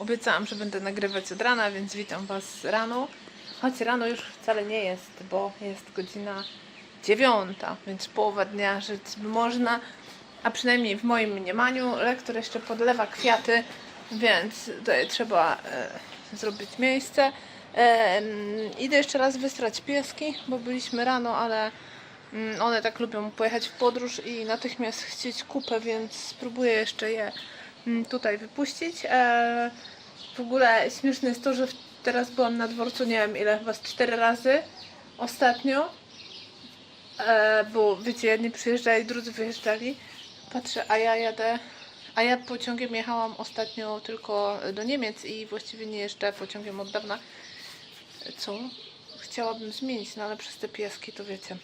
Obiecałam, że będę nagrywać od rana, więc witam Was rano. Choć rano już wcale nie jest, bo jest godzina dziewiąta, więc połowa dnia żyć można. A przynajmniej w moim mniemaniu lektor jeszcze podlewa kwiaty, więc tutaj trzeba e, zrobić miejsce. E, mm, idę jeszcze raz wystrać pieski, bo byliśmy rano, ale mm, one tak lubią pojechać w podróż i natychmiast chcieć kupę, więc spróbuję jeszcze je tutaj wypuścić. E, w ogóle śmieszne jest to, że teraz byłam na dworcu, nie wiem ile, chyba z razy ostatnio. E, bo wiecie, jedni przyjeżdżali, drudzy wyjeżdżali. Patrzę, a ja jadę, a ja pociągiem jechałam ostatnio tylko do Niemiec i właściwie nie jeżdżę pociągiem od dawna. Co? Chciałabym zmienić, no ale przez te pieski to wiecie.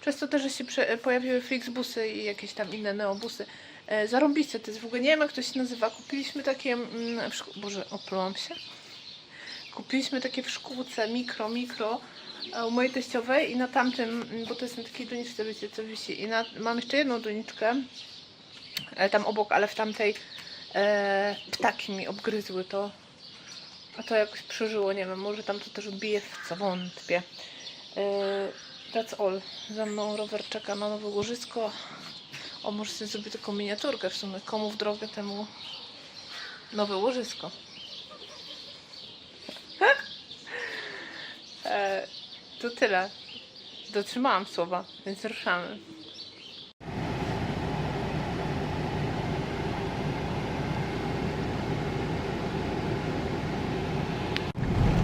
Przez to też, że się pojawiły Flixbusy i jakieś tam inne neobusy. E, zarąbiście to jest w ogóle, nie wiem jak to się nazywa. Kupiliśmy takie, mm, Boże, oplułam się. Kupiliśmy takie w szkółce mikro, mikro e, u mojej teściowej i na tamtym, mm, bo to jest na takiej doniczce, wiecie co wisi. I na, mam jeszcze jedną doniczkę e, tam obok, ale w tamtej e, ptaki mi obgryzły to. A to jakoś przeżyło, nie wiem, może tam to też bije w co wątpię. E, that's all. Za mną rower czeka na nowe łożysko. O, może sobie zrobić taką miniaturkę w sumie. Komu w drogę temu nowe łożysko. e, to tyle. Dotrzymałam słowa, więc ruszamy.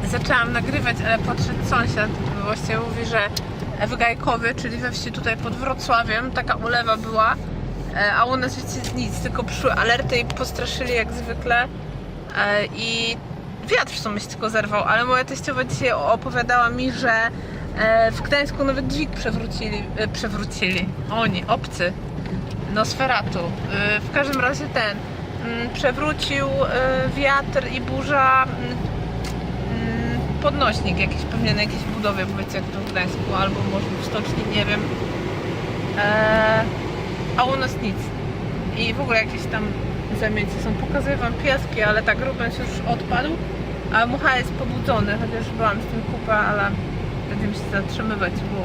Zaczęłam nagrywać, ale podszedł sąsiad. Właściwie mówi, że w Gajkowie, czyli we wsi tutaj pod Wrocławiem, taka ulewa była. E, A u nas wiecie nic, tylko przyszły alerty i postraszyli jak zwykle. E, I wiatr w sumie się tylko zerwał, ale moja teściowa dzisiaj opowiadała mi, że e, w Gdańsku nawet dźwig przewrócili. Przewrócili. Oni, obcy. Nosferatu. W każdym razie ten mm, przewrócił wiatr i burza mm, podnośnik jakiś, pewnie na jakiejś budowie, wiecie jak to w Gdańsku, albo może w stoczni, nie wiem. E, a u nas nic. I w ogóle jakieś tam zamieńce są. Pokazuję wam pieski, ale tak Rubens już odpadł, a Mucha jest pobudzony, chociaż byłam z tym kupę, ale będziemy się zatrzymywać, bo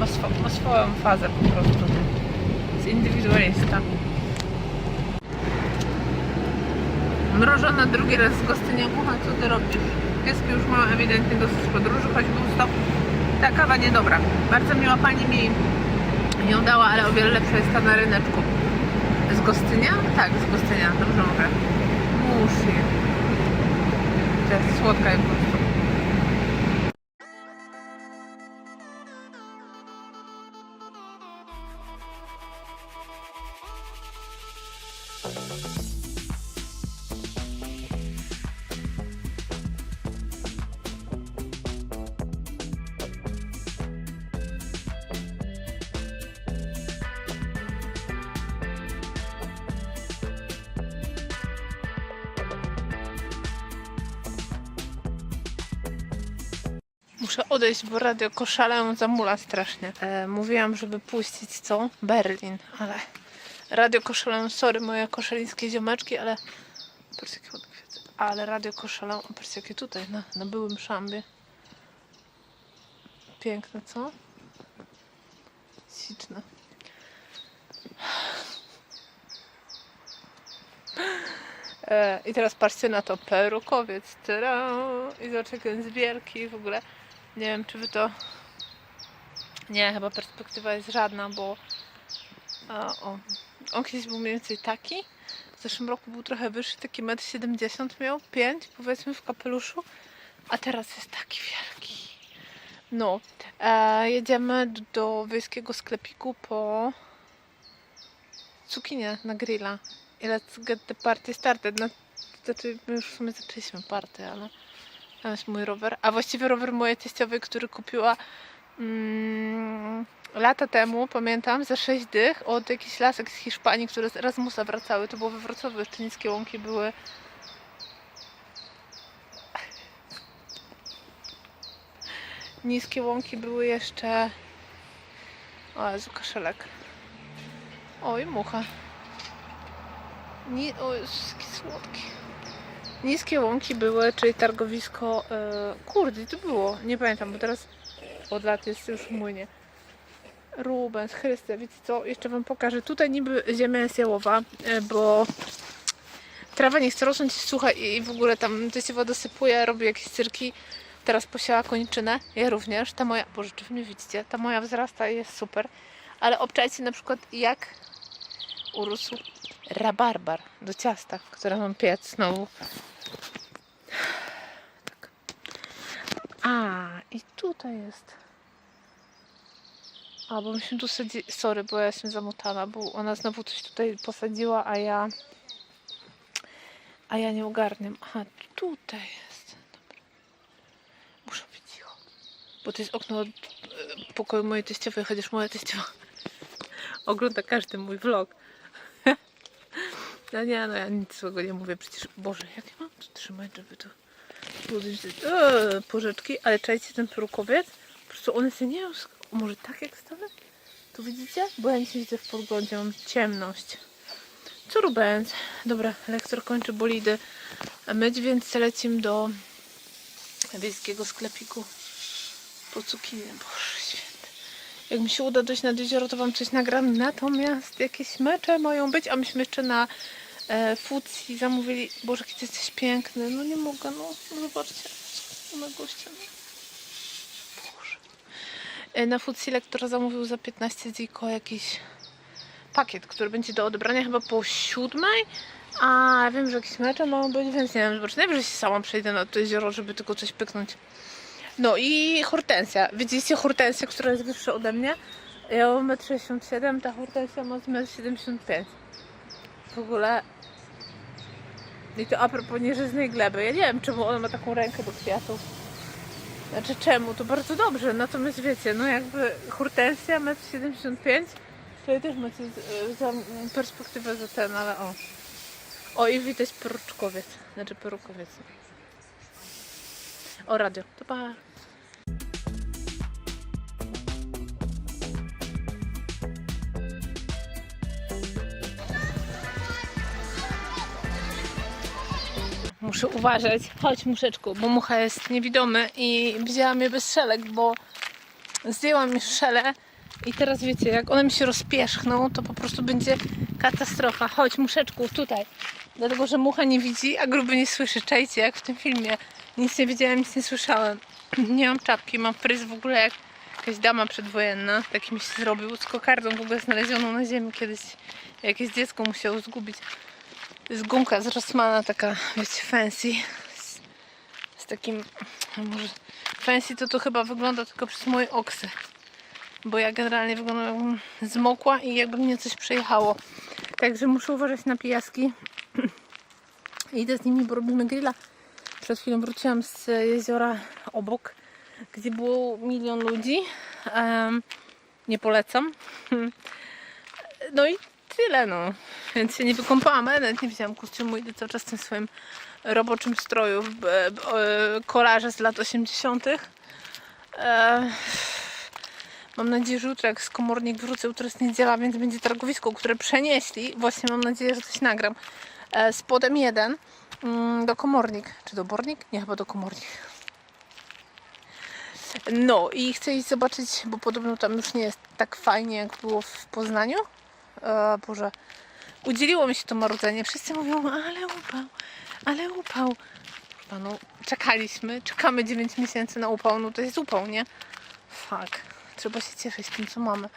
ma, swo, ma swoją fazę po prostu. Jest indywidualista. Mrożona drugi raz z Gostynia Mucha, co ty robisz? Pieski już mają ewidentnie dosyć podróży, choć był stop. Ta kawa niedobra. Bardzo miła pani mi ją dała, ale o wiele lepsza jest ta na ryneczku. Z Gostynia? Tak, z Gostynia, dobrze mówię. Musi. To jest słodka jak po prostu. Muszę odejść, bo radio koszalę zamula strasznie. E, mówiłam, żeby puścić co? Berlin, ale radio koszalę, sorry moje koszalińskie ziomeczki, ale. Ale radio koszalę, patrzcie jakie tutaj, na, na byłym szambie. Piękne, co? Śliczne. E, I teraz patrzcie na to, perukowiec, tyra, i zobacz jak jest wielki w ogóle. Nie wiem, czy wy to... Nie, chyba perspektywa jest żadna, bo... A, o. On kiedyś był mniej więcej taki. W zeszłym roku był trochę wyższy, taki 1,70 m miał, 5 powiedzmy w kapeluszu. A teraz jest taki wielki. No, e, jedziemy do wiejskiego sklepiku po cukinię na grilla. I let's get the party started. No, znaczy, my już w sumie zaczęliśmy party, ale tam jest mój rower. A właściwie rower mojej teściowej, który kupiła mm, lata temu, pamiętam, za 6 dych od jakichś lasek z Hiszpanii, które z Erasmusa wracały. To było we Wrocławiu, jeszcze niskie łąki były. Niskie łąki były jeszcze... O Jezu, kaszelek. Oj, mucha. Nie, o jaki słodki. Niskie łąki były, czyli targowisko, e, kurde, to było, nie pamiętam, bo teraz od lat jest już w młynie. Rubens, Chryste, wiecie co, jeszcze wam pokażę. Tutaj niby ziemia jest jałowa, e, bo trawa nie chce rosnąć, słuchaj, i w ogóle tam to się woda sypuje, robi jakieś cyrki. Teraz posiała koniczynę, ja również. Ta moja, wy mnie widzicie? Ta moja wzrasta i jest super. Ale obczajcie na przykład jak urósł rabarbar do ciasta, które mam piec znowu. A, i tutaj jest. A, bo myśmy tu sadzi... Sorry, bo ja jestem zamotana, bo ona znowu coś tutaj posadziła, a ja... A ja nie ogarniam. Aha, tutaj jest. Dobra. Muszę być cicho. Bo to jest okno od e, pokoju mojej teściowej, chociaż moja teściowa ogląda każdy mój vlog. No nie, no ja nic złego nie mówię. Przecież, Boże, jak ja mam trzymać, żeby to... Eee, porzeczki, ale czajcie ten perukowiec? Po prostu one się nie... Może tak jak stanę? Tu widzicie? Bo ja nic nie widzę w podglądzie, mam ciemność. Co Rubens? Dobra, lektor kończy bolidy myć, więc lecimy do wiejskiego sklepiku po cukinię. Boże święty. Jak mi się uda dojść nad jezioro, to wam coś nagram. Natomiast jakieś mecze mają być, a myśmy jeszcze na e, Fucji zamówili. Boże, jaki ty jesteś piękny. No nie mogę, no. no zobaczcie. Na gościa. Boże. E, na Fucji lektor zamówił za 15 ziko jakiś pakiet, który będzie do odebrania chyba po siódmej. A ja wiem, że jakieś mecze mają być, więc nie wiem, zobaczę. Się sama przejdę na to jezioro, żeby tylko coś pyknąć. No i hortensja. Widzieliście hortensję, która jest wyższa ode mnie? Ja mam 1,67 m, ta hortensja ma 1,75 m. W ogóle... I to a propos nieżyznej gleby. Ja nie wiem, czemu ona ma taką rękę do kwiatów. Znaczy czemu? To bardzo dobrze. Natomiast wiecie, no jakby hortensja 1,75 m, to ja też macie perspektywę za ten, ale o. O i widać peruczkowiec. Znaczy perukowiec. O radio. To pa. Muszę uważać. Chodź, muszeczku, bo mucha jest niewidomy i widziałam je bez szelek, bo zdjęłam już szele i teraz wiecie, jak one mi się rozpierzchną, to po prostu będzie katastrofa. Chodź, muszeczku, tutaj. Dlatego, że mucha nie widzi, a gruby nie słyszy. Czajcie, jak w tym filmie. Nic nie widziałem, nic nie słyszałem. Nie mam czapki, mam fryz w ogóle jak jakaś dama przedwojenna. Taki mi się zrobił z kokardą w ogóle znalezioną na ziemi kiedyś. Jakieś dziecko musiało zgubić. To jest gumka z Rossmana, taka, wiecie, fancy. Z, z takim, może fancy to to chyba wygląda tylko przez moje oksy. Bo ja generalnie wyglądam jakbym zmokła i jakby mnie coś przejechało. Także muszę uważać na pijaski. Idę z nimi, bo robimy grilla. Przed chwilą wróciłam z jeziora obok, gdzie było milion ludzi. Em, nie polecam. No i tyle, no. Więc się nie wykąpałam, ale nawet nie wzięłam kostiumu. Idę cały czas w tym swoim roboczym stroju, w b- e, kolarze z lat 80. E, Mam nadzieję, że jutro jak z komornik wrócę, jutro jest niedziela, więc będzie targowisko, które przenieśli. Właśnie mam nadzieję, że coś nagram. E, z podem jeden mm, do komornik. Czy do bornik? Nie, chyba do komornik. No i chcę iść zobaczyć, bo podobno tam już nie jest tak fajnie, jak było w Poznaniu. E, Boże, udzieliło mi się to marudzenie. Wszyscy mówią, ale upał, ale upał. Panu, czekaliśmy, czekamy 9 miesięcy na upał, no to jest upał, nie? Fuck. Trzeba się cieszyć tym, co mamy.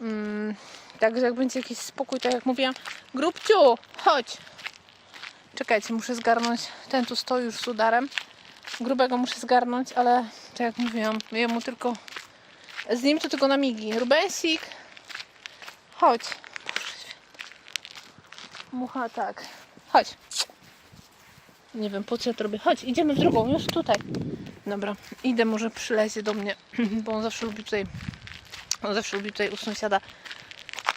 Mm, także jak będzie jakiś spokój, tak jak mówiłam, grubciu, chodź. Czekajcie, muszę zgarnąć. Ten tu stoi już z udarem. Grubego muszę zgarnąć, ale tak jak mówiłam, jemu tylko. Z nim to tylko na migi. Rubensik, chodź. Mucha, tak. Chodź. Nie wiem po co ja to robię. Chodź, idziemy w drugą, już tutaj. Dobra, idę, może przylezie do mnie, bo on zawsze lubi tutaj, on zawsze lubi tutaj u sąsiada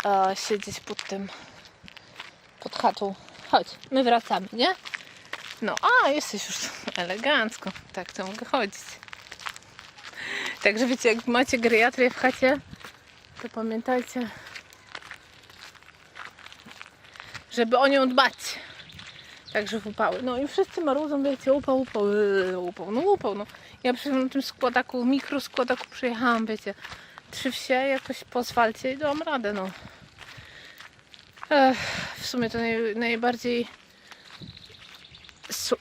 e, siedzieć pod tym, pod chatą. Chodź, my wracamy, nie? No, a jesteś już elegancko, tak to mogę chodzić. Także wiecie, jak macie geriatrię w chacie, to pamiętajcie, żeby o nią dbać. Także w upały. No i wszyscy marudzą, wiecie, upał, upał, yy, upał, no upał, no. Ja przy tym składaku, mikroskładaku przyjechałam, wiecie, trzy wsie jakoś po asfalcie i dałam radę, no. Ech, w sumie to naj, najbardziej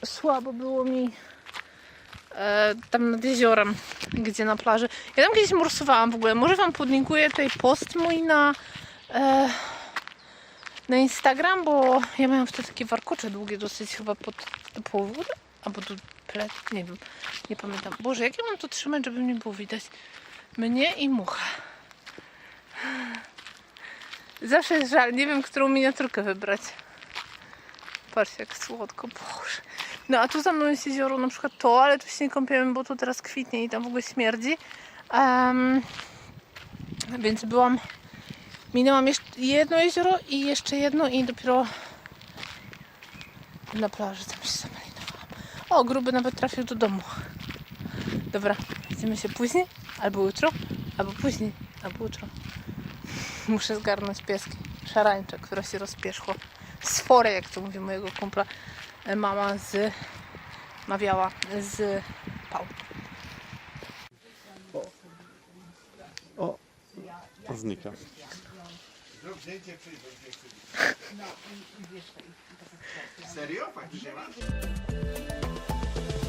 słabo było mi e, tam nad jeziorem, gdzie na plaży. Ja tam kiedyś morsowałam w ogóle. Może wam podlinkuję tutaj post mój na, e, na Instagram, bo ja miałam wtedy takie warkocze długie dosyć chyba pod powód, albo do plec, nie wiem, nie pamiętam. Boże, jak ja mam to trzymać, żeby nie było widać mnie i muchę. Zawsze jest żal, nie wiem, którą miniaturkę wybrać. Patrzcie, jak słodko, Boże. No a tu za mną jest jezioro, na przykład to, ale tu się nie kąpiemy, bo tu teraz kwitnie i tam w ogóle śmierdzi. Em, więc byłam, minęłam jeszcze jedno jezioro i jeszcze jedno i dopiero na plaży tam się zamarinowałam. O, gruby nawet trafił do domu. Dobra, widzimy się później, albo jutro, albo później, albo jutro. Muszę zgarnąć pieski. Szarańcze, które się rozpierzchło. Sforę, jak to mówi mojego kumpla. e, Mama z... Mawiała z pał. O, znika. Zrób zdjęcie, przyjdź, bo. No i, wiesz, i, i, i, i, i, i,